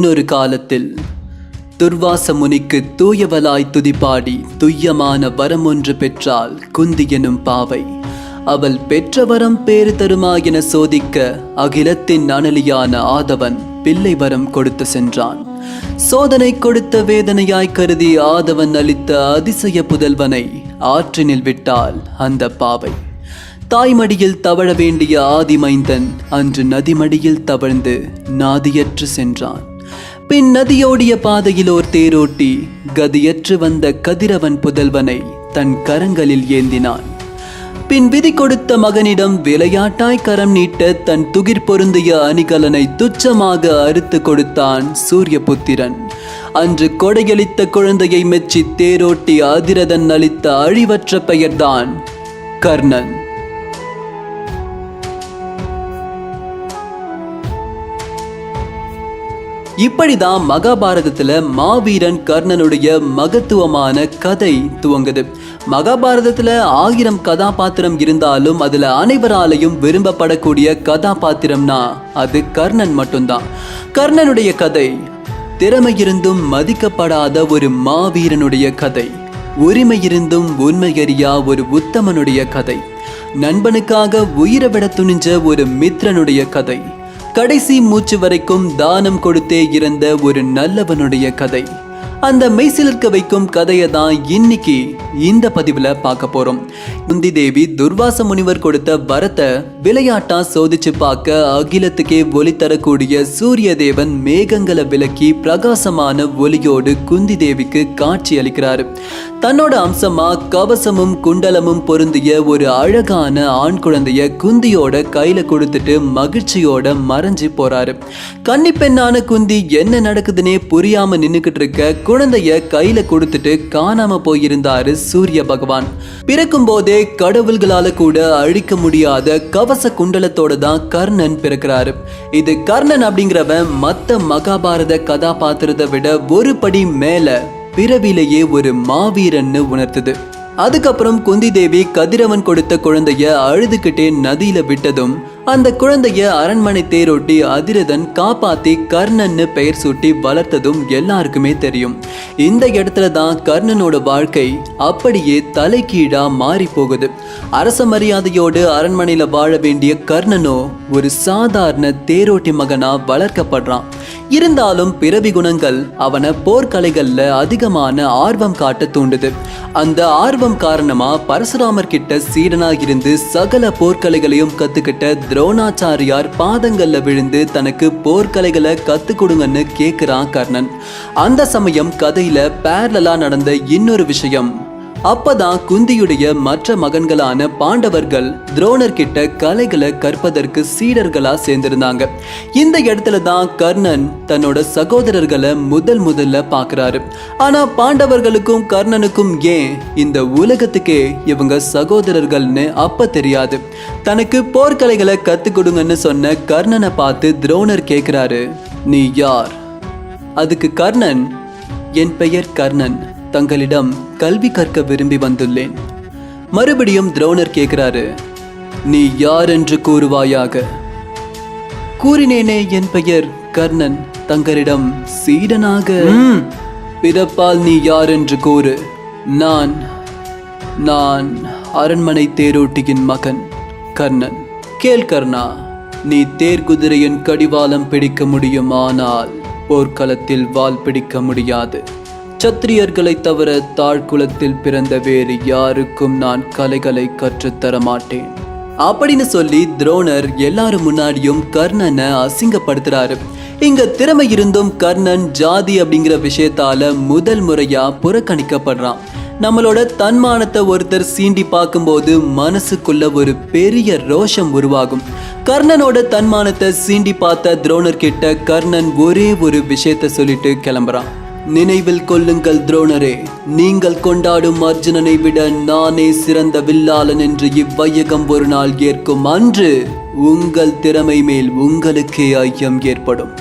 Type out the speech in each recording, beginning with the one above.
முன்னொரு காலத்தில் துர்வாச முனிக்கு தூயவலாய் துதிப்பாடி துய்யமான வரம் ஒன்று பெற்றால் குந்தி எனும் பாவை. அவள் பெற்ற வரம் பேறு தருமா என சோதிக்க அகிலத்தின் அனலியான ஆதவன் பிள்ளை வரம் கொடுத்து சென்றான். சோதனை கொடுத்த வேதனையாய் கருதி ஆதவன் அளித்த அதிசய புதல்வனை ஆற்றினில் விட்டால் அந்த பாவை. தாய்மடியில் தவழ வேண்டிய ஆதிமைந்தன் அன்று நதிமடியில் தவழ்ந்து நாதியற்று சென்றான். பின் நதியோடிய பாதையில் ஓர் தேரோட்டி கதியற்று வந்த கதிரவன் புதல்வனை தன் கரங்களில் ஏந்தினான். பின் விதி கொடுத்த மகனிடம் விளையாட்டாய் கரம் நீட்ட தன் துகிர் பொருந்திய அணிகலனை துச்சமாக அறுத்து கொடுத்தான் சூரியபுத்திரன். அன்று கொடையளித்த குழந்தையை மெச்சி தேரோட்டி ஆதிரதன் அளித்த அழிவற்ற பெயர்தான் கர்ணன். இப்படிதான் மகாபாரதத்துல மாவீரன் கர்ணனுடைய மகத்துவமான கதை துவங்குது. மகாபாரதத்துல ஆயிரம் கதாபாத்திரம் இருந்தாலும் அதுல அனைவராலையும் விரும்பப்படக்கூடிய கதாபாத்திரம்னா அது கர்ணன் மட்டும்தான். கர்ணனுடைய கதை திறமை இருந்தும் மதிக்கப்படாத ஒரு மாவீரனுடைய கதை உரிமை இருந்தும் உண்மையறியா ஒரு உத்தமனுடைய கதை நண்பனுக்காக உயிரை விட துணிஞ்ச ஒரு மித்ரனுடைய கதை. கடைசி மூச்சு வரைக்கும் தானம் கொடுத்தே இறந்த ஒரு நல்லவனுடைய கதை. அந்த மெய்சிலிருக்க வைக்கும் கதையை தான் இன்னைக்கு இந்த பதிவில் பார்க்க போகிறோம் குந்தி தேவி துர்வாச முனிவர் கொடுத்த வரத்தை விளையாட்டா சோதிச்சு பார்க்க அகிலத்துக்கே ஒளி தரக்கூடிய சூரிய தேவன் மேகங்களை விலக்கி பிரகாசமான ஒளியோடு குந்தி தேவிக்கு காட்சி அளிக்கிறாரு. தன்னோட அம்சமா கவசமும் குண்டலமும் பொருந்திய ஒரு அழகான ஆண் குழந்தைய குந்தியோட கையில கொடுத்துட்டு மகிழ்ச்சியோட மறைஞ்சு போறாரு. கன்னி பெண்ணான குந்தி என்ன நடக்குதுன்னே புரியாம நின்னுக்கிட்டு இருக்க குழந்தைய கையில கொடுத்துட்டு காணாம போயிருந்தாரு சூரிய பகவான். பிறக்கும் போதே கடவுள்களால கூட அழிக்க முடியாத கவச குண்டலத்தோட தான் கர்ணன் பிறக்கிறாரு. இது கர்ணன் அப்படிங்கிறவன் மத்த மகாபாரத கதாபாத்திரத்தை விட ஒரு படி மேல பிறவிலேயே ஒரு மாவீரன்னு உணர்த்துது. அதுக்கப்புறம் குந்தி தேவி கதிரவன் கொடுத்த குழந்தைய அழுதுகிட்டே நதியில விட்டதும் அந்த குழந்தைய அரண்மனை தேரோட்டி அதிரதன் காப்பாத்தி கர்ணன்னு பெயர் சூட்டி வளர்த்ததும் எல்லாருக்குமே தெரியும். இந்த இடத்துல தான் கர்ணனோட வாழ்க்கை அப்படியே தலைகீழா மாறி போகுது. அரச மரியாதையோடு அரண்மனையில வாழ வேண்டிய கர்ணனோ ஒரு சாதாரண தேரோட்டி மகனா வளர்க்கப்படுறான். இருந்தாலும் பிறவி குணங்கள் அவனை போர்க்கலைகள்ல அதிகமான ஆர்வம் காட்ட தூண்டுது. அந்த ஆர்வம் காரணமா பரசுராமர் கிட்ட சீடனா இருந்து சகல போர்க்கலைகளையும் கத்துக்கிட்ட துரோணாச்சாரியார் பாதங்கள்ல விழுந்து தனக்கு போர்க்கலைகளை கத்து கொடுங்கன்னு கேக்குறான் கர்ணன். அந்த சமயம் கதையில பேரலா நடந்த இன்னொரு விஷயம். அப்பதான் குந்தியுடைய மற்ற மகன்களான பாண்டவர்கள் துரோணர் கிட்ட கலைகளை கற்பதற்கு சீடர்களா சேர்ந்திருந்தாங்க. இந்த இடத்துல தான் கர்ணன் தன்னோட சகோதரர்களை முதல் முதல்ல பாக்குறாரு ஆனா பாண்டவர்களுக்கும் கர்ணனுக்கும் ஏன் இந்த உலகத்துக்கே இவங்க சகோதரர்கள்னு அப்ப தெரியாது. தனக்கு போர்க்கலைகளை கத்து கொடுங்கன்னு சொன்ன கர்ணனை பார்த்து துரோணர் கேக்குறாரு நீ யார்? அதுக்கு கர்ணன் என் பெயர் கர்ணன். தங்களிடம் கல்வி கற்க விரும்பி வந்துள்ளேன். மறுபடியும் துரோணர் கேட்கிறாரு நீ யார் என்று கூறுவாயாக? கூறினேனே என் பெயர் கர்ணன். தங்களிடம் சீடனாக பிறப்பால் நீ யார் என்று கூறு. நான் நான் அரண்மனை தேரோட்டியின் மகன் கர்ணன். கேள் கர்ணா நீ தேர் குதிரையின் கடிவாளம் பிடிக்க முடியும் ஆனால் போர்க்களத்தில் வால் பிடிக்க முடியாது. சத்திரியர்களை தவிர தாழ்குலத்தில் பிறந்த வேறு யாருக்கும் நான் கலைகளை கற்றுத்தர மாட்டேன் அப்படின்னு சொல்லி துரோணர் எல்லாரும் முன்னாடியும் கர்ணனை அசிங்கப்படுத்துறாரு. இங்க திறமை இருந்தும் கர்ணன் ஜாதி அப்படிங்கிற விஷயத்தால முதல் முறையா புறக்கணிக்கப்படுறான். நம்மளோட தன்மானத்தை ஒருத்தர் சீண்டி பார்க்கும்போது மனசுக்குள்ள ஒரு பெரிய ரோஷம் உருவாகும். கர்ணனோட தன்மானத்தை சீண்டி பார்த்த துரோணர் கிட்ட கர்ணன் ஒரே ஒரு விஷயத்த சொல்லிட்டு கிளம்புறான். நினைவில் கொள்ளுங்கள் துரோணரே. நீங்கள் கொண்டாடும் அர்ஜுனனை விட நானே சிறந்த வில்லாளன் என்று இவ்வையகம் ஒரு நாள் ஏற்கும் அன்று உங்கள் திறமை மேல் உங்களுக்கே ஐயம் ஏற்படும்.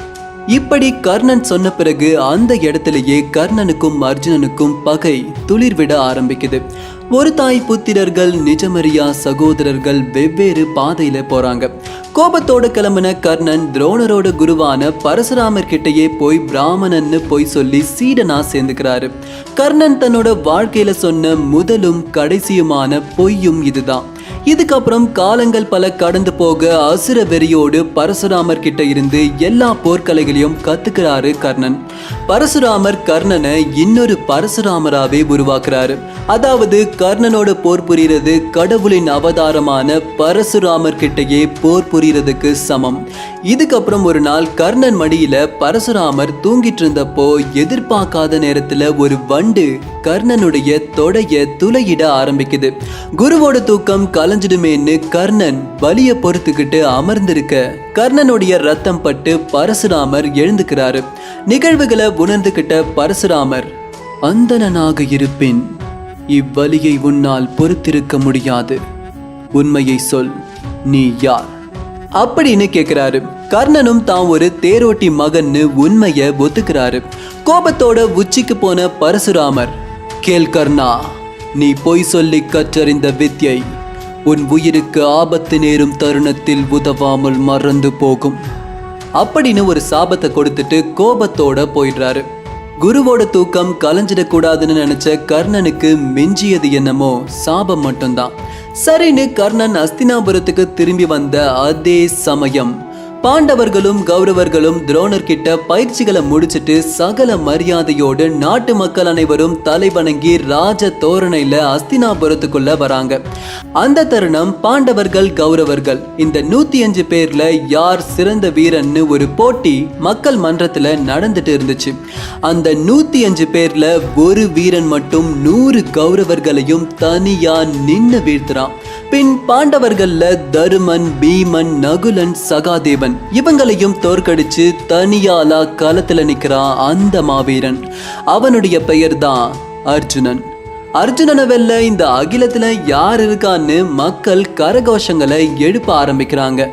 இப்படி கர்ணன் சொன்ன பிறகு அந்த இடத்திலேயே கர்ணனுக்கும் அர்ஜுனனுக்கும் பகை துளிர்விட ஆரம்பிக்குது. ஒரு தாய் புத்திரர்கள் நிஜமரியா சகோதரர்கள் வெவ்வேறு பாதையில போறாங்க. கோபத்தோட கிளம்பின கர்ணன் துரோணரோட குருவான பரசுராமர் கிட்டயே போய் பிராமணன்னு போய் சொல்லி சீடனா சேர்ந்துக்கிறாரு. கர்ணன் தன்னோட வாழ்க்கையில சொன்ன முதலும் கடைசியுமான பொய்யும் இதுதான். இதுக்கப்புறம் காலங்கள் பல கடந்து போக அசுர வெறியோடு பரசுராமர் கிட்ட இருந்து எல்லா போர்க்கலைகளையும் கத்துக்கிறாரு கர்ணன். பரசுராமர் கர்ணனை இன்னொரு பரசுராமராவே உருவாக்குறாரு. அதாவது கர்ணனோட போர் புரியறது கடவுளின் அவதாரமான பரசுராமர் கிட்டயே போர் புரியறதுக்கு சமம். இதுக்கப்புறம் ஒரு நாள் கர்ணன் மடியில பரசுராமர் தூங்கிட்டு இருந்தப்போ எதிர்பார்க்காத நேரத்துல ஒரு வண்டு கர்ணனுடைய தொடைய துளையிட ஆரம்பிக்குது. குருவோட தூக்கம் கலைஞ்சிடுமேன்னு கர்ணன் வலிய பொறுத்துக்கிட்டு அமர்ந்திருக்க கர்ணனுடைய ரத்தம் பட்டு பரசுராமர் எழுந்துக்கிறாரு. நிகழ்வுகளை உணர்ந்துகிட்ட பரசுராமர் அந்தணனாக இருப்பின். இவ்வலியை உன்னால் பொறுத்திருக்க முடியாது. உண்மையை சொல் நீ யார்? அப்படின்னு கேட்கிறாரு கர்ணனும் தான் ஒரு தேரோட்டி மகன்னு உண்மைய ஒத்துக்கிறாரு. கோபத்தோட உச்சிக்கு போன பரசுராமர் கேள் கர்ணா நீ பொய் சொல்லி கற்றறிந்த வித்யை உன் உயிருக்கு ஆபத்து நேரும் தருணத்தில் உதவாமல் மறந்து போகும். அப்படின்னு ஒரு சாபத்தை கொடுத்துட்டு கோபத்தோட போயிடுறாரு. குருவோட தூக்கம் கலைஞ்சிடக்கூடாதுன்னு நினைச்ச கர்ணனுக்கு மிஞ்சியது என்னமோ சாபம் மட்டும்தான். சரின்னு கர்ணன் அஸ்தினாபுரத்துக்கு திரும்பி வந்த அதே சமயம் பாண்டவர்களும் கௌரவர்களும் துரோணர் கிட்ட பயிற்சிகளை முடிச்சிட்டு சகல மரியாதையோடு நாட்டு மக்கள் அனைவரும் தலைவணங்கி ராஜ தோரணையில அஸ்தினாபுரத்துக்குள்ள வராங்க. அந்த தருணம் பாண்டவர்கள் கௌரவர்கள். இந்த நூத்தி அஞ்சு பேர்ல யார் சிறந்த வீரன்னு ஒரு போட்டி மக்கள் மன்றத்துல நடந்துட்டு இருந்துச்சு. அந்த நூத்தி அஞ்சு பேர்ல ஒரு வீரன் மட்டும் நூறு கௌரவர்களையும் தனியா நின்று வீழ்த்துறான். பின் பாண்டவர்கள்ல தருமன் பீமன் நகுலன் சகாதேவன். இவங்களையும் தோற்கடிச்சு தனியாலா களத்துல நிக்கிறான் அந்த மாவீரன். அவனுடைய பெயர் தான் அர்ஜுனன். அர்ஜுனனை வெல்ல இந்த அகிலத்துல யார் இருக்கான்னு மக்கள் கரகோஷங்களை எழுப்ப ஆரம்பிக்கிறாங்க.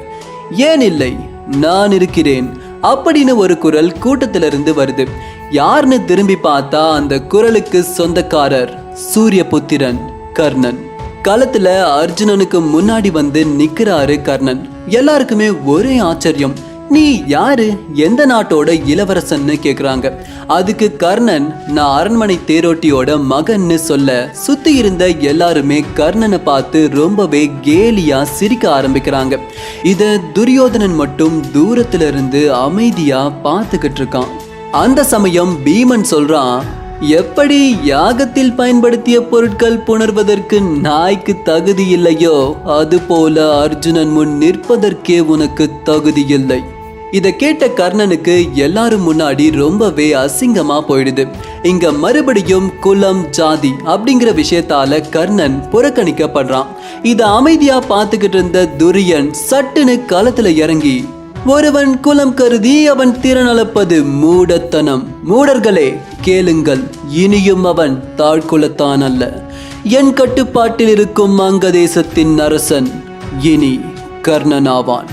ஏன் இல்லை நான் இருக்கிறேன் அப்படின்னு ஒரு குரல் கூட்டத்திலிருந்து வருது. யாருன்னு திரும்பி பார்த்தா அந்த குரலுக்கு சொந்தக்காரர் சூரியபுத்திரன் கர்ணன். களத்துல அர்ஜுனனுக்கு முன்னாடி வந்து நிக்கிறாரு கர்ணன். எல்லாருக்குமே ஒரே ஆச்சரியம். நீ யாரு? எந்த நாட்டோட இளவரசன்னு கேக்குறாங்க. அதுக்கு கர்ணன் நான் அரண்மனை தேரோட்டியோட மகன்னு சொல்ல சுத்தி இருந்த எல்லாருமே கர்ணனை பார்த்து ரொம்பவே கேலியா சிரிக்க ஆரம்பிக்கிறாங்க. இத துரியோதனன் மட்டும் தூரத்துல இருந்து அமைதியா பார்த்துக்கிட்டு இருக்கான். அந்த சமயம் பீமன் சொல்றான் எப்படி யாகத்தில் பயன்படுத்திய பொருட்கள் புணர்வதற்கு நாய்க்கு தகுதி இல்லையோ அதுபோல அர்ஜுனன் முன் நிற்பதற்கே உனக்கு தகுதி இல்லை. இதை கேட்ட கர்ணனுக்கு எல்லாரும் முன்னாடி ரொம்பவே அசிங்கமா போயிடுது. இங்க மறுபடியும் குலம் ஜாதி அப்படிங்கிற விஷயத்தால கர்ணன் புறக்கணிக்கப்படுறான். இதை அமைதியா பார்த்துக்கிட்டு இருந்த துரியன் சட்டுன்னு களத்துல இறங்கி ஒருவன் குலம் கருதி அவன் திறன் அளப்பது மூடத்தனம். மூடர்களே கேளுங்கள் இனியும் அவன் தாழ்குலத்தான் அல்ல. என் கட்டுப்பாட்டில் இருக்கும் அங்கதேசத்தின் அரசன் இனி கர்ணனாவான்.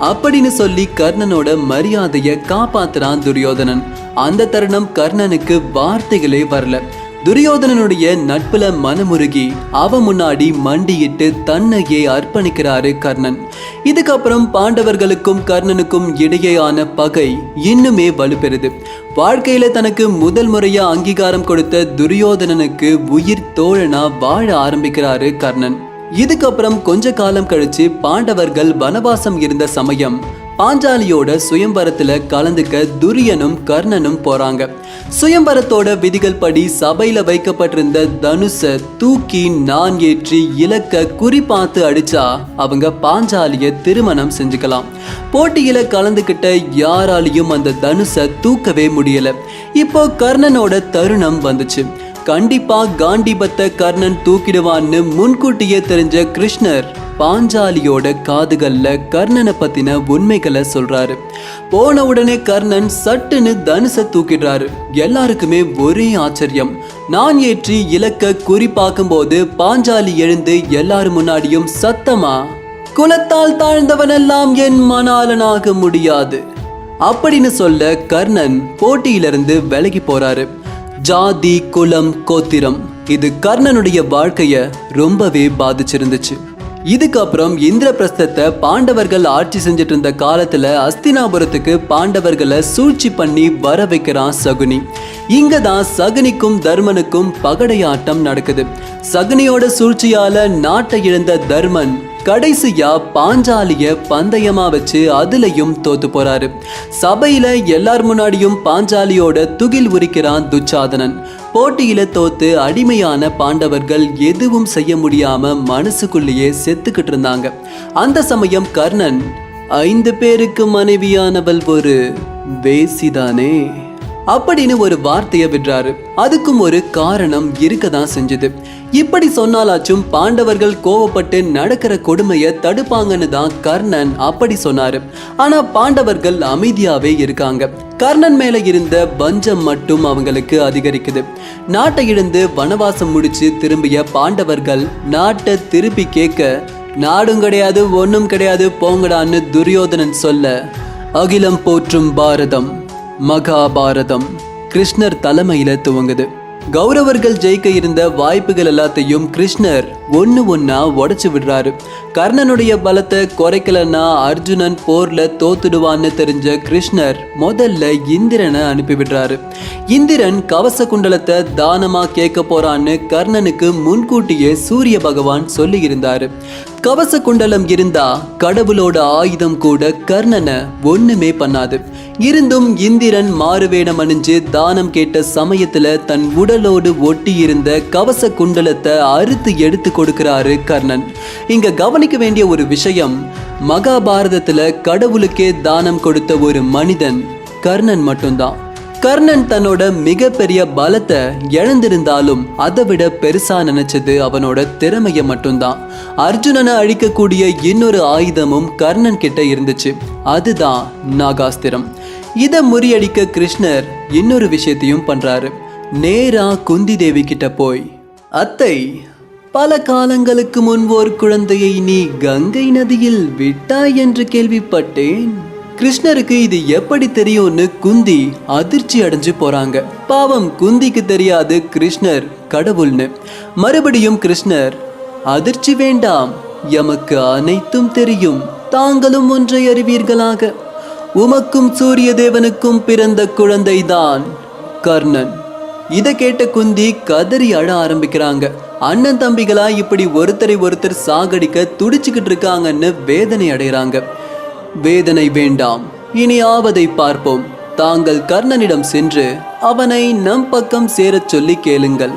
அப்படின்னு சொல்லி கர்ணனோட மரியாதையை காப்பாத்துறான் துரியோதனன். அந்த தருணம் கர்ணனுக்கு வார்த்தைகளே வரல. துரியோதனனுடைய நட்புல மனமுருகி அவ முன்னாடி மண்டியிட்டு தன்னையே அர்ப்பணிக்கிறாரு கர்ணன். இதுக்கப்புறம் பாண்டவர்களுக்கும் கர்ணனுக்கும் இடையேயான பகை இன்னுமே வலுப்பெறுது. வாழ்க்கையில தனக்கு முதல் முறையா அங்கீகாரம் கொடுத்த துரியோதனனுக்கு உயிர் தோழனா வாழ ஆரம்பிக்கிறாரு கர்ணன். இதுக்கப்புறம் கொஞ்ச காலம் கழிச்சு பாண்டவர்கள் வனவாசம் இருந்த சமயம் பாஞ்சாலியோட சுயம்பரத்துல கலந்துக்க துரியனும் கர்ணனும் போறாங்க. சுயம்பரத்தோட விதிகள் படி சபையில வைக்கப்பட்டிருந்த தனுச தூக்கி நான் ஏற்றி இலக்க குறிப்பாத்து அடிச்சா அவங்க பாஞ்சாலிய திருமணம் செஞ்சுக்கலாம். போட்டியில கலந்துக்கிட்ட யாராலையும் அந்த தனுச தூக்கவே முடியல. இப்போ கர்ணனோட தருணம் வந்துச்சு. கண்டிப்பா காண்டிபத்தை கர்ணன் தூக்கிடுவான்னு முன்கூட்டியே தெரிஞ்ச கிருஷ்ணர் பாஞ்சாலியோட காதுகள்ல கர்ணனை பத்தின உண்மைகளை சொல்றாரு. போன உடனே கர்ணன் சட்டுன்னு தனுசை தூக்கிடுறாரு. எல்லாருக்குமே ஒரே ஆச்சரியம். நான் ஏற்றி இலக்க குறி பார்க்கும்போது பாஞ்சாலி எழுந்து எல்லாரும் முன்னாடியும் சத்தமா குலத்தால் தாழ்ந்தவனெல்லாம் என் மணாலனாக முடியாது. அப்படின்னு சொல்ல கர்ணன் போட்டியிலிருந்து விலகி போறாரு. ஜாதி குலம் கோத்திரம். இது கர்ணனுடைய வாழ்க்கைய ரொம்பவே பாதிச்சிருந்துச்சு. இதுக்கப்புறம் இந்திரபிரஸ்தத்தை பாண்டவர்கள் ஆட்சி செஞ்சுட்டு இருந்த காலத்துல அஸ்தினாபுரத்துக்கு பாண்டவர்களை சூழ்ச்சி பண்ணி வர வைக்கிறான் சகுனி. இங்க தான் சகுனிக்கும் தர்மனுக்கும் பகடையாட்டம் நடக்குது. சகுனியோட சூழ்ச்சியால நாட்டை இழந்த தர்மன் கடைசியா பாஞ்சாலிய பந்தயமா வச்சு அதுலயும் தோத்து போறாரு. சபையில எல்லார் முன்னாடியும் பாஞ்சாலியோட துகில் உரிக்கிறான் துச்சாதனன். போட்டியில தோத்து அடிமையான பாண்டவர்கள் எதுவும் செய்ய முடியாம மனசுக்குள்ளேயே செத்துக்கிட்டு இருந்தாங்க. அந்த சமயம் கர்ணன் ஐந்து பேருக்கு மனைவியானவள் ஒரு வேசிதானே? அப்படின்னு ஒரு வார்த்தையை விடுறாரு. அதுக்கும் ஒரு காரணம் இருக்க தான் செஞ்சது. இப்படி சொன்னாலாச்சும் பாண்டவர்கள் கோவப்பட்டு நடக்கிற கொடுமையை தடுப்பாங்கன்னு தான் கர்ணன் அப்படி சொன்னாரு. ஆனா பாண்டவர்கள் அமைதியாவே இருக்காங்க. கர்ணன் மேல இருந்த பஞ்சம் மட்டும் அவங்களுக்கு அதிகரிக்குது. நாட்டை இழந்து வனவாசம் முடிச்சு திரும்பிய பாண்டவர்கள் நாட்டை திருப்பி கேட்க நாடும் கிடையாது ஒன்றும் கிடையாது போங்கடான்னு துரியோதனன் சொல்ல அகிலம் போற்றும் பாரதம். மகாபாரதம் கிருஷ்ணர் தலைமையில துவங்குது. கௌரவர்கள் ஜெயிக்க இருந்த வாய்ப்புகள் எல்லாத்தையும் கிருஷ்ணர் ஒன்று ஒன்னா உடைச்சு விடுறாரு. கர்ணனுடைய பலத்தை குறைக்கலன்னா அர்ஜுனன் போர்ல தோத்துடுவான்னு தெரிஞ்ச கிருஷ்ணர் முதல்ல இந்திரனை அனுப்பி விடுறாரு. இந்திரன் கவச குண்டலத்தை தானமா கேட்க போறான்னு கர்ணனுக்கு முன்கூட்டியே சூரிய பகவான் சொல்லி இருந்தாரு. கவச குண்டலம் இருந்தா கடவுளோட ஆயுதம் கூட கர்ணனை ஒண்ணுமே பண்ணாது. இருந்தும் இந்திரன் மாறுவேடம் அணிஞ்சு தானம் கேட்ட சமயத்துல தன் உடலோடு ஒட்டி இருந்த கவச குண்டலத்தை அறுத்து எடுத்து கொடுக்கிறாரு கர்ணன். இங்க கவனிக்க வேண்டிய ஒரு விஷயம் மகாபாரதத்துல கடவுளுக்கே தானம் கொடுத்த ஒரு மனிதன் கர்ணன் மட்டும்தான். கர்ணன் தன்னோட மிகப்பெரிய பலத்தை இழந்திருந்தாலும் அதை விட பெருசா நினைச்சது அவனோட திறமைய மட்டும்தான். அர்ஜுனனை அழிக்கக்கூடிய இன்னொரு ஆயுதமும் கர்ணன் கிட்ட இருந்துச்சு. அதுதான் நாகாஸ்திரம். இதை முறியடிக்க கிருஷ்ணர் இன்னொரு விஷயத்தையும் பண்றாரு. நேரா குந்தி தேவி கிட்ட போய் அத்தை பல காலங்களுக்கு முன் ஒரு குழந்தையை நீ கங்கை நதியில் விட்டாய் என்று கேள்விப்பட்டேன். கிருஷ்ணருக்கு இது எப்படி தெரியும்னு குந்தி அதிர்ச்சி அடைஞ்சு போறாங்க. பாவம் குந்திக்கு தெரியாது கிருஷ்ணர் கடவுள்னு. மறுபடியும் கிருஷ்ணர் அதிர்ச்சி வேண்டாம் எமக்கு அனைத்தும் தெரியும் தாங்களும் ஒன்றை அறிவீர்களாக. உமக்கும் சூரிய தேவனுக்கும் பிறந்த குழந்தைதான் கர்ணன். இதை கேட்ட குந்தி கதறி அழ ஆரம்பிக்கிறாங்க. அண்ணன் தம்பிகளா இப்படி ஒருத்தரை ஒருத்தர் சாகடிக்க துடிச்சுக்கிட்டு இருக்காங்கன்னு வேதனை அடைகிறாங்க. வேதனை வேண்டாம். இனி ஆவதை பார்ப்போம். தாங்கள் கர்ணனிடம் சென்று அவனை நம் பக்கம் சேரச் சொல்லி கேளுங்கள்.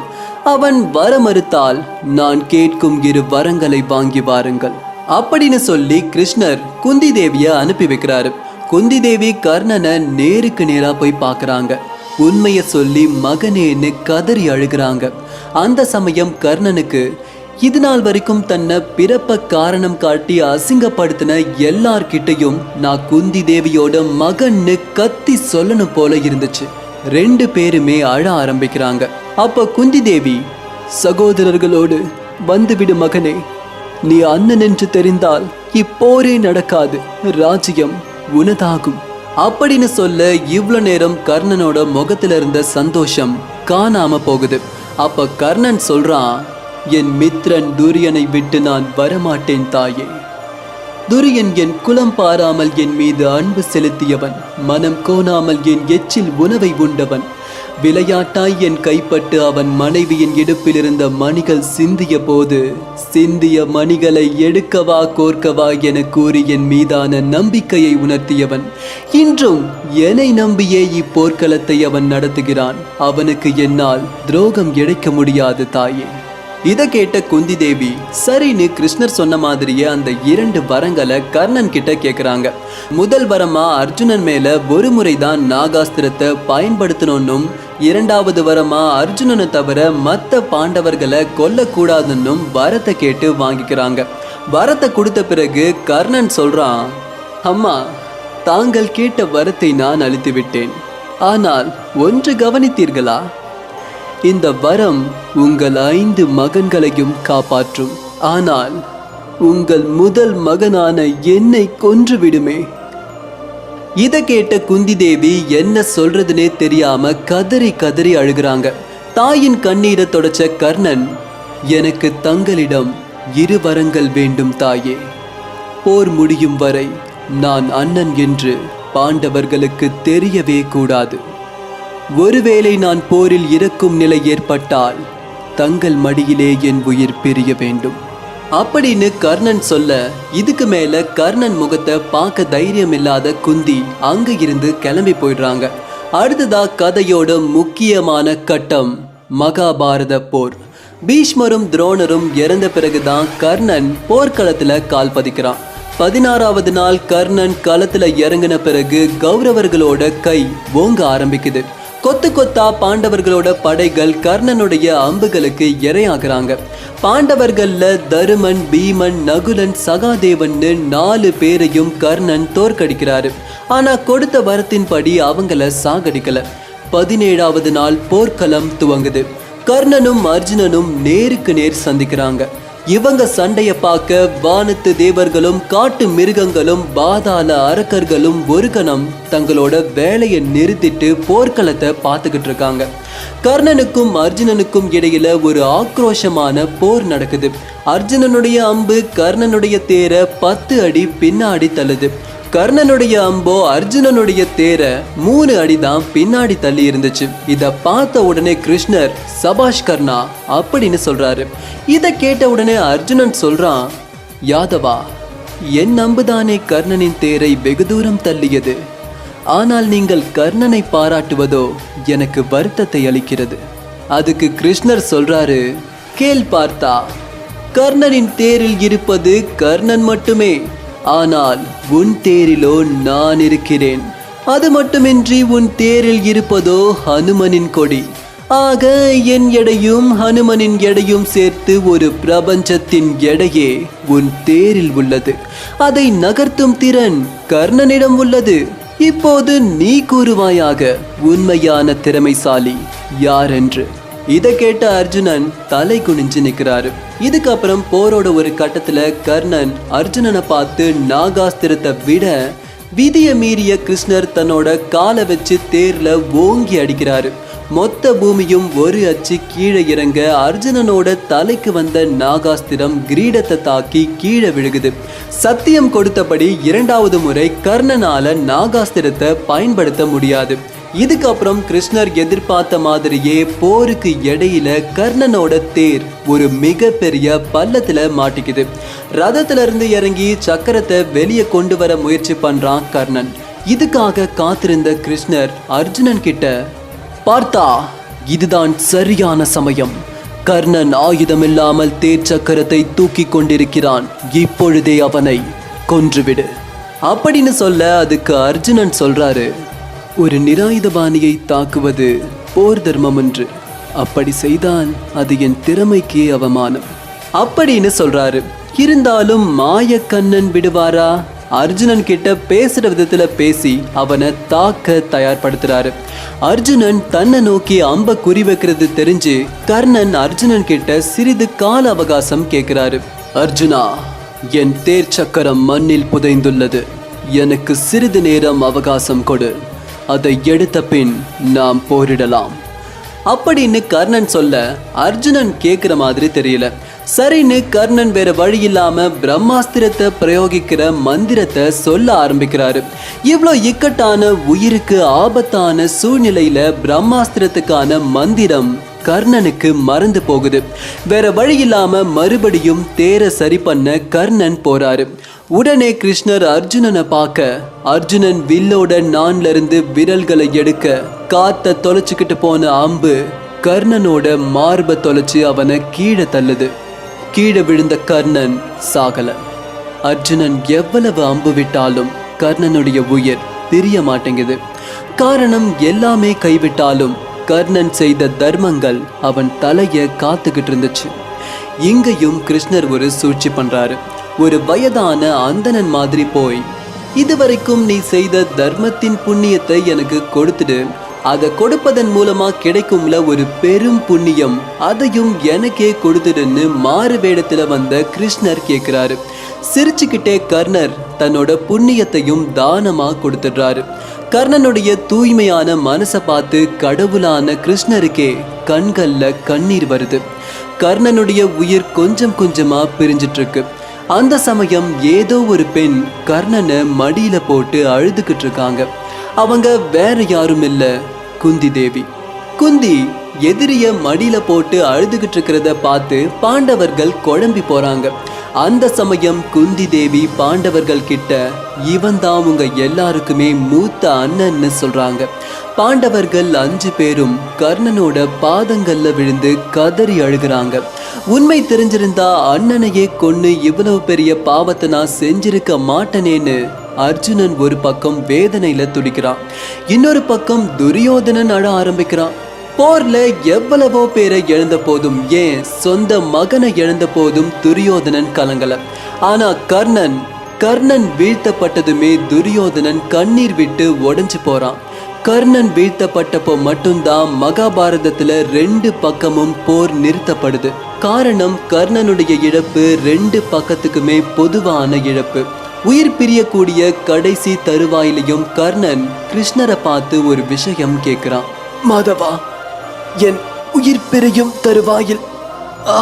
அவன் வர மறுத்தால் நான் கேட்கும் இரு வரங்களை வாங்கி வாருங்கள். அப்படின்னு சொல்லி கிருஷ்ணர் குந்தி தேவியை அனுப்பி வைக்கிறாரு. குந்தி தேவி கர்ணனை நேருக்கு நேராக போய் பார்க்குறாங்க. உண்மையை சொல்லி மகனேன்னு கதறி அழுகிறாங்க. அந்த சமயம் கர்ணனுக்கு இது நாள் வரைக்கும் தன்னை பிறப்ப காரணம் காட்டி அசிங்கப்படுத்தின எல்லார்கிட்டையும் நான் குந்தி தேவியோட மகன்னு கத்தி சொல்லணும் போல இருந்துச்சு. ரெண்டு பேருமே அழ ஆரம்பிக்கிறாங்க. அப்ப குந்தி தேவி சகோதரர்களோடு வந்துவிடு மகனே. நீ அண்ணன் என்று தெரிந்தால் இப்போரே நடக்காது. ராஜ்யம் உனதாகும். அப்படின்னு சொல்ல இவ்வளோ நேரம் கர்ணனோட முகத்தில் இருந்த சந்தோஷம் காணாம போகுது. அப்ப கர்ணன் சொல்றான் என் மித்ரன் துரியனை விட்டு நான் வரமாட்டேன் தாயே. துரியன் என் குலம் பாராமல் என் மீது அன்பு செலுத்தியவன் மனம் கோணாமல் என் எச்சில் உணவை உண்டவன். விளையாட்டாய் என் கைப்பட்டு அவன் மனைவியின் இடுப்பிலிருந்த மணிகள் சிந்திய போது சிந்திய மணிகளை எடுக்கவா கோர்க்கவா என கூறி என் மீதான நம்பிக்கையை உணர்த்தியவன். இன்றும் என்னை நம்பியே இப்போர்க்களத்தை அவன் நடத்துகிறான். அவனுக்கு என்னால் துரோகம் இழைக்க முடியாது தாயே. இதை கேட்ட குந்தி தேவி சரின்னு கிருஷ்ணர் சொன்ன மாதிரியே அந்த இரண்டு வரங்களை கர்ணன் கிட்ட கேட்குறாங்க முதல் வரமா அர்ஜுனன் மேல ஒரு முறை தான் நாகாஸ்திரத்தை பயன்படுத்தணும்னும் இரண்டாவது வரமா அர்ஜுனனை தவிர மற்ற பாண்டவர்களை கொல்லக்கூடாதுன்னும் வரத்தை கேட்டு வாங்கிக்கிறாங்க. வரத்தை கொடுத்த பிறகு கர்ணன் சொல்றான் அம்மா தாங்கள் கேட்ட வரத்தை நான் அழித்து விட்டேன் ஆனால் ஒன்று கவனித்தீர்களா? இந்த வரம் உங்கள் ஐந்து மகன்களையும் காப்பாற்றும். ஆனால் உங்கள் முதல் மகனான என்னை கொன்றுவிடுமே இதை கேட்ட குந்தி தேவி என்ன சொல்றதுனே தெரியாம கதறி கதறி அழுகிறாங்க. தாயின் கண்ணீரை தொடச்ச கர்ணன் எனக்கு தங்களிடம் இரு வரங்கள் வேண்டும் தாயே. போர் முடியும் வரை நான் அண்ணன் என்று பாண்டவர்களுக்கு தெரியவே கூடாது. ஒருவேளை நான் போரில் இறக்கும் நிலை ஏற்பட்டால் தங்கள் மடியிலே என் உயிர் பிரிய வேண்டும். அப்படின்னு கர்ணன் சொல்ல இதுக்கு மேல கர்ணன் முகத்தை பார்க்க தைரியம் இல்லாத குந்தி அங்க இருந்து கிளம்பி போயிடுறாங்க. அடுத்ததா கதையோட முக்கியமான கட்டம் மகாபாரத போர். பீஷ்மரும் துரோணரும் இறந்த பிறகுதான் கர்ணன் போர்க்களத்துல கால் பதிக்கிறான். பதினாறாவது நாள் கர்ணன் களத்துல இறங்கின பிறகு கௌரவர்களோட கை ஓங்க ஆரம்பிக்குது. கொத்து கொத்தா பாண்டவர்களோட படைகள் கர்ணனுடைய அம்புகளுக்கு இரையாகிறாங்க. பாண்டவர்கள்ல தருமன் பீமன் நகுலன் சகாதேவன்னு நாலு பேரையும் கர்ணன் தோற்கடிக்கிறாரு. ஆனா கொடுத்த வரத்தின்படி அவங்கள சாகடிக்கல. பதினேழாவது நாள் போர்க்களம் துவங்குது. கர்ணனும் அர்ஜுனனும் நேருக்கு நேர் சந்திக்கிறாங்க. இவங்க சண்டைய பார்க்க வானத்து தேவர்களும் காட்டு மிருகங்களும் பாதாள அரக்கர்களும் ஒரு கணம் தங்களோட வேலையை நிறுத்திட்டு போர்க்களத்தை பார்த்துக்கிட்டு இருக்காங்க. கர்ணனுக்கும் அர்ஜுனனுக்கும் இடையில ஒரு ஆக்ரோஷமான போர் நடக்குது. அர்ஜுனனுடைய அம்பு கர்ணனுடைய தேர பத்து அடி பின்னாடி தள்ளுது. கர்ணனுடைய அம்போ அர்ஜுனனுடைய தேர மூணு அடிதான் பின்னாடி தள்ளி இருந்துச்சு. இத பார்த்த உடனே கிருஷ்ணர் சபாஷ் கர்ணா அப்படின்னு சொல்றாரு. இத கேட்ட உடனே அர்ஜுனன் சொல்றான் யாதவா என் அம்புதானே கர்ணனின் தேரை வெகு தூரம் தள்ளியது. ஆனால் நீங்கள் கர்ணனை பாராட்டுவதோ எனக்கு வருத்தத்தை அளிக்கிறது. அதுக்கு கிருஷ்ணர் சொல்றாரு கேள் பார்த்தா கர்ணனின் தேரில் இருப்பது கர்ணன் மட்டுமே. ஆனால் உன் தேரிலோ நான் இருக்கிறேன். அது மட்டுமின்றி உன் தேரில் இருப்பதோ ஹனுமனின் கொடி. ஆக என் எடையும் ஹனுமனின் எடையும் சேர்த்து ஒரு பிரபஞ்சத்தின் எடையே உன் தேரில் உள்ளது. அதை நகர்த்தும் திறன் கர்ணனிடம் உள்ளது. இப்போது நீ கூறுவாயாக உண்மையான திறமைசாலி யாரென்று? இதை கேட்ட அர்ஜுனன் தலை குனிஞ்சு நிற்கிறாரு. இதுக்கப்புறம் போரோட ஒரு கட்டத்துல கர்ணன் அர்ஜுனனை பார்த்து நாகாஸ்திரத்தை விட விதிய மீறிய கிருஷ்ணர் தன்னோட காலை வச்சு தேர்ல ஓங்கி அடிக்கிறாரு. மொத்த பூமியும் ஒரு அச்சு கீழே இறங்க அர்ஜுனனோட தலைக்கு வந்த நாகாஸ்திரம் கிரீடத்தை தாக்கி கீழே விழுகுது. சத்தியம் கொடுத்தபடி இரண்டாவது முறை கர்ணனால நாகாஸ்திரத்தை பயன்படுத்த முடியாது. இதுக்கப்புறம் கிருஷ்ணர் எதிர்பார்த்த மாதிரியே போருக்கு இடையில கர்ணனோட தேர் ஒரு மிகப்பெரிய பள்ளத்துல மாட்டிக்குது. ரதத்துல இருந்து இறங்கி சக்கரத்தை வெளியே கொண்டு வர முயற்சி பண்றான் கர்ணன். இதுக்காக காத்திருந்த கிருஷ்ணர் அர்ஜுனன் கிட்ட பார்த்தா இதுதான் சரியான சமயம். கர்ணன் ஆயுதமில்லாமல் தேர் சக்கரத்தை தூக்கி கொண்டிருக்கிறான். இப்பொழுதே அவனை கொன்றுவிடு. அப்படின்னு சொல்ல அதுக்கு அர்ஜுனன் சொல்றாரு. ஒரு நிராயுதபாணியை தாக்குவது போர் தர்மம் என்று. அப்படி செய்தால் அது என் திறமைக்கே அவமானம். அப்படின்னு சொல்றாரு. இருந்தாலும் மாயக்கண்ணன் விடுவாரா? அர்ஜுனன் கிட்ட பேசுற விதத்துல பேசி அவனை தாக்க தயார்படுத்துறாரு. அர்ஜுனன் தன்னை நோக்கி அம்ப குறி வைக்கிறது தெரிஞ்சு கர்ணன் அர்ஜுனன் கிட்ட சிறிது கால அவகாசம் கேட்கிறாரு அர்ஜுனா என் தேர் சக்கரம் மண்ணில் புதைந்துள்ளது. எனக்கு சிறிது நேரம் அவகாசம் கொடு. அதை எடுத்த பின் நாம் போரிடலாம். அப்படின்னு கர்ணன் சொல்ல அர்ஜுனன் கேட்குற மாதிரி தெரியல. சரின்னு கர்ணன் வேற வழி இல்லாம பிரம்மாஸ்திரத்தை பிரயோகிக்கிற மந்திரத்தை சொல்ல ஆரம்பிக்கிறாரு. இவ்வளோ இக்கட்டான உயிருக்கு ஆபத்தான சூழ்நிலையில பிரம்மாஸ்திரத்துக்கான மந்திரம் கர்ணனுக்கு மறந்து போகுது. வேற வழி இல்லாம மறுபடியும் தேர சரி பண்ண கர்ணன் போறாரு. உடனே கிருஷ்ணர் அர்ஜுனனை பார்க்க அர்ஜுனன் வில்லோட நான்ல இருந்து விரல்களை எடுக்க காத்த தொலைச்சுக்கிட்டு போன அம்பு கர்ணனோட மார்பை தொலைச்சு அவனை கீழே தள்ளுது. கீழே விழுந்த கர்ணன் சாகல. அர்ஜுனன் எவ்வளவு அம்பு விட்டாலும் கர்ணனுடைய உயிர் பிரிய மாட்டேங்குது. காரணம் எல்லாமே கைவிட்டாலும் கர்ணன் செய்த தர்மங்கள் அவன் தலையை காத்துக்கிட்டு இருந்துச்சு இங்கேயும் கிருஷ்ணர் ஒரு சூழ்ச்சி பண்றாரு. ஒரு வயதான அந்தணன் மாதிரி போய் இதுவரைக்கும் நீ செய்த தர்மத்தின் புண்ணியத்தை எனக்கு கொடுத்துடு. அதை கொடுப்பதன் மூலமா கிடைக்கும்ல ஒரு பெரும் புண்ணியம். அதையும் எனக்கே கொடுத்துடுன்னு மாறு வேடத்துல வந்த கிருஷ்ணர் கேட்கிறாரு சிரிச்சுக்கிட்டே கர்ணர் தன்னோட புண்ணியத்தையும் தானமா கொடுத்துடுறாரு. கர்ணனுடைய தூய்மையான மனசை பார்த்து கடவுளான கிருஷ்ணருக்கே கண்கள்ல கண்ணீர் வருது. கர்ணனுடைய உயிர் கொஞ்சம் கொஞ்சமா பிரிஞ்சிட்டு இருக்கு அந்த சமயம் ஏதோ ஒரு பெண் கர்ணனை மடியில போட்டு அழுதுகிட்டு இருக்காங்க. அவங்க வேற யாரும் இல்ல குந்தி தேவி. குந்தி எதிரிய மடியில போட்டு அழுதுகிட்டு இருக்கிறத பார்த்து பாண்டவர்கள் குழம்பி போறாங்க. அந்த சமயம் குந்தி தேவி பாண்டவர்கள் கிட்ட இவன் தான் உங்க எல்லாருக்குமே மூத்த அண்ணன்னு சொல்றாங்க. பாண்டவர்கள் அஞ்சு பேரும் கர்ணனோட பாதங்கள்ல விழுந்து கதறி அழுகுறாங்க. உண்மை தெரிஞ்சிருந்தா அண்ணனையே கொன்னு இவ்வளவு பெரிய பாவத்தை நான் செஞ்சிருக்க மாட்டேனேன்னு அர்ஜுனன் ஒரு பக்கம் வேதனையில துடிக்கிறான். இன்னொரு பக்கம் துரியோதனன் அழ ஆரம்பிக்கிறான். போர்ல எவ்வளவோ பேரை இழந்த போதும் ஏன் சொந்த மகனை இழந்த போதும் துரியோதனன் கலங்கல. ஆனா கர்ணன் கர்ணன் வீழ்த்தப்பட்டதுமே துரியோதனன் கண்ணீர் விட்டு உடஞ்சு போறான். கர்ணன் வீழ்த்தப்பட்டப்போ மட்டும்தான் மகாபாரதத்துல ரெண்டு பக்கமும் போர் நிறுத்தப்படுது. காரணம் கர்ணனுடைய இழப்பு ரெண்டு பக்கத்துக்குமே பொதுவான இழப்பு. உயிர் பிரியக்கூடிய கடைசி தருவாயிலையும் கர்ணன் கிருஷ்ணரை பார்த்து ஒரு விஷயம் கேட்குறான் மாதவா என் உயிர் பிரியும் தருவாயில். ஆ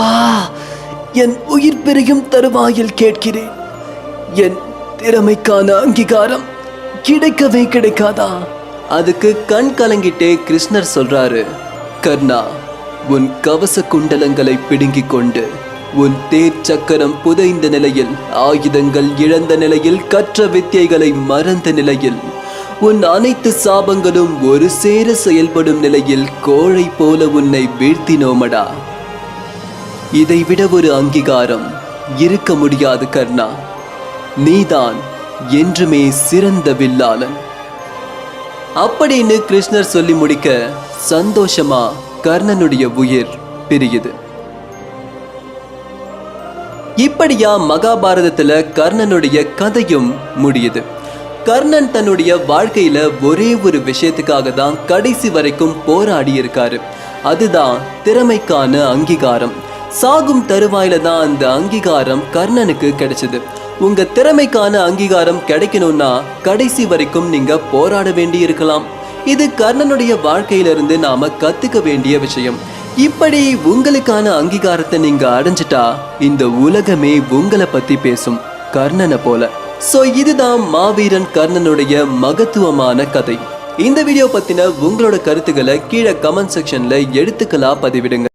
என் உயிர் பிரியும் தருவாயில் கேட்கிறேன். என் திறமைக்கான அங்கீகாரம் கிடைக்கவே கிடைக்காதா? அதுக்கு கண் கலங்கிட்டே கிருஷ்ணர் சொல்றாரு கர்ணா உன் கவச குண்டலங்களை பிடுங்கிக் கொண்டு உன் தேர் சக்கரம் புதைந்த நிலையில் ஆயுதங்கள் இழந்த நிலையில் கற்ற வித்தியைகளை மறந்த நிலையில் உன் அனைத்து சாபங்களும் ஒரு சேர செயல்படும் நிலையில் கோழை போல உன்னை வீழ்த்தினோமடா. இதைவிட ஒரு அங்கீகாரம் இருக்க முடியாது கர்ணா. நீதான் என்றுமே சிறந்த வில்லாளன். அப்படின்னு கிருஷ்ணர் சொல்லி முடிக்க சந்தோஷமா கர்ணனுடைய உயிர் பிரியுது. இப்படியா மகாபாரதத்துல கர்ணனுடைய கதையும் முடியுது. கர்ணன் தன்னுடைய வாழ்க்கையில ஒரே ஒரு விஷயத்துக்காக தான் கடைசி வரைக்கும் போராடி இருக்காரு அதுதான் திறமைக்கான அங்கீகாரம். சாகும் தருவாயில தான் அந்த அங்கீகாரம் கர்ணனுக்கு கிடைச்சது. உங்க திறமைக்கான அங்கீகாரம் கிடைக்கணும்னா கடைசி வரைக்கும் நீங்க போராட வேண்டி இருக்கலாம் இது கர்ணனுடைய வாழ்க்கையிலிருந்து நாம கத்துக்க வேண்டிய விஷயம். இப்படி உங்களுக்கான அங்கீகாரத்தை நீங்க அடைஞ்சிட்டா இந்த உலகமே உங்களை பத்தி பேசும். கர்ணனை போல. சோ இதுதான் மாவீரன் கர்ணனுடைய மகத்துவமான கதை. இந்த வீடியோ பத்தின உங்களோட கருத்துக்களை கீழே கமெண்ட் செக்ஷன்ல எழுத்துக்களாக பதிவிடுங்க.